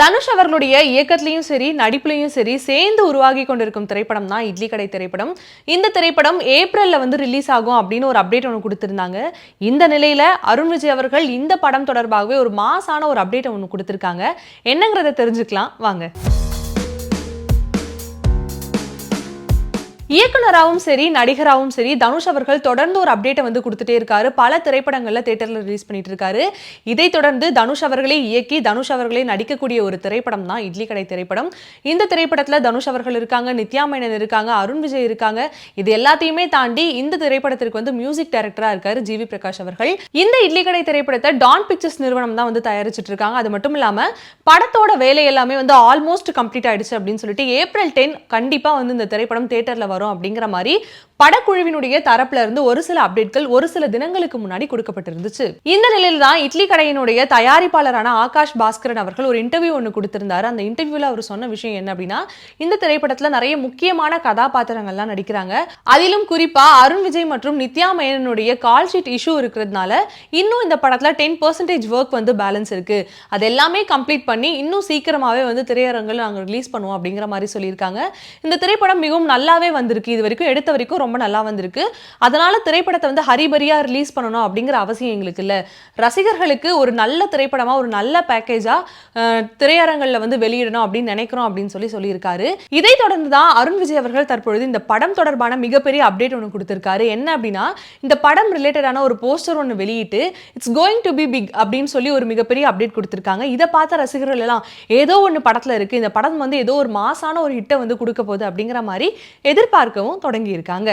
தனுஷ் அவர்களுடைய இயக்கத்திலையும் சரி நடிப்புலையும் சரி சேர்ந்து உருவாகி கொண்டிருக்கும் திரைப்படம் தான் இட்லி கடை திரைப்படம். இந்த திரைப்படம் ஏப்ரலில் வந்து ரிலீஸ் ஆகும் அப்படின்னு ஒரு அப்டேட் ஒன்று கொடுத்துருந்தாங்க. இந்த நிலையில் அருண் விஜய் அவர்கள் இந்த படம் தொடர்பாகவே ஒரு மாசான ஒரு அப்டேட் ஒன்று கொடுத்துருக்காங்க. என்னங்கிறத தெரிஞ்சுக்கலாம். வாங்க. இயக்குனராகவும் சரி நடிகராகவும் சரி தனுஷ் அவர்கள் தொடர்ந்து ஒரு அப்டேட்டை வந்து கொடுத்துட்டே இருக்காரு. பல திரைப்படங்களில் தேட்டரில் ரிலீஸ் பண்ணிட்டு இருக்காரு. இதை தொடர்ந்து தனுஷ் அவர்களே இயக்கி தனுஷ் அவர்களே நடிக்கக்கூடிய ஒரு திரைப்படம் தான் இட்லி கடை திரைப்படம். இந்த திரைப்படத்தில் தனுஷ் அவர்கள் இருக்காங்க நித்யா மேனன் இருக்காங்க அருண் விஜய் இருக்காங்க. இது எல்லாத்தையுமே தாண்டி இந்த திரைப்படத்திற்கு வந்து மியூசிக் டைரக்டராக இருக்காரு ஜிவி பிரகாஷ் அவர்கள். இந்த இட்லி கடை திரைப்படத்தை டான் பிக்சர்ஸ் நிறுவனம் தான் வந்து தயாரிச்சிட்டு இருக்காங்க. அது மட்டும் இல்லாமல் படத்தோட வேலை எல்லாமே வந்து ஆல்மோஸ்ட் கம்ப்ளீட் ஆயிடுச்சு அப்படின்னு சொல்லிட்டு ஏப்ரல் டென் கண்டிப்பாக வந்து இந்த திரைப்படம் தேட்டரில் வரும். வரும் அப்படிங்கிற மாதிரி படக்குழுவினுடைய தரப்புல இருந்து ஒரு சில அப்டேட்கள் ஒரு சில தினங்களுக்கு முன்னாடி கொடுக்கப்பட்டிருந்துச்சு. இந்த நிலையில தான் இட்லி கடையினுடைய தயாரிப்பாளரான ஆகாஷ் பாஸ்கரன் அவர்கள் ஒரு இன்டர்வியூ ஒன்று கொடுத்திருந்தாரு. அந்த இன்டர்வியூல அவர் சொன்ன விஷயம் என்ன அப்படின்னா இந்த திரைப்படத்துல நிறைய முக்கியமான கதாபாத்திரங்கள்லாம் நடிக்கிறாங்க. அதிலும் குறிப்பா அருண் விஜய் மற்றும் நித்யா மேனனுடைய கால் ஷீட் இஷ்யூ இருக்கிறதுனால இன்னும் இந்த படத்துல டென் பர்சன்டேஜ் ஒர்க் வந்து பேலன்ஸ் இருக்கு. அது எல்லாமே கம்ப்ளீட் பண்ணி இன்னும் சீக்கிரமாவே வந்து திரையரங்கில் நாங்கள் ரிலீஸ் பண்ணுவோம் அப்படிங்கிற மாதிரி சொல்லியிருக்காங்க. இந்த திரைப்படம் மிகவும் நல்லாவே வந்து வந்திருக்கு. இது வரைக்கும் எடுத்த வரைக்கும் ரொம்ப நல்லா வந்திருக்கு. அதனால திரைப்படத்தை வந்து ஹரிபரியா ரிலீஸ் பண்ணணும் அப்படிங்கிற அவசியம் எங்களுக்கு இல்லை. ரசிகர்களுக்கு ஒரு நல்ல திரைப்படமா ஒரு நல்ல பேக்கேஜா திரையரங்கில் வந்து வெளியிடணும் அப்படின்னு நினைக்கிறோம் அப்படின்னு சொல்லி சொல்லியிருக்காரு. இதை தொடர்ந்து தான் அருண் விஜய் அவர்கள் தற்பொழுது இந்த படம் தொடர்பான மிகப்பெரிய அப்டேட் ஒன்று கொடுத்திருக்காரு. என்ன அப்படின்னா இந்த படம் ரிலேட்டடான ஒரு போஸ்டர் ஒன்று வெளியிட்டு it's going to be big அப்படின்னு சொல்லி ஒரு மிகப்பெரிய அப்டேட் கொடுத்திருக்காங்க. இதை பார்த்த ரசிகர்கள் எல்லாம் ஏதோ ஒன்று படத்துல இருக்கு. இந்த படம் வந்து ஏதோ ஒரு மாசான ஒரு ஹிட்டை வந்து கொடுக்க போகுது அப்படிங்கிற மாதிரி எதிர்பார்க்கவும் தொடங்கி இருக்காங்க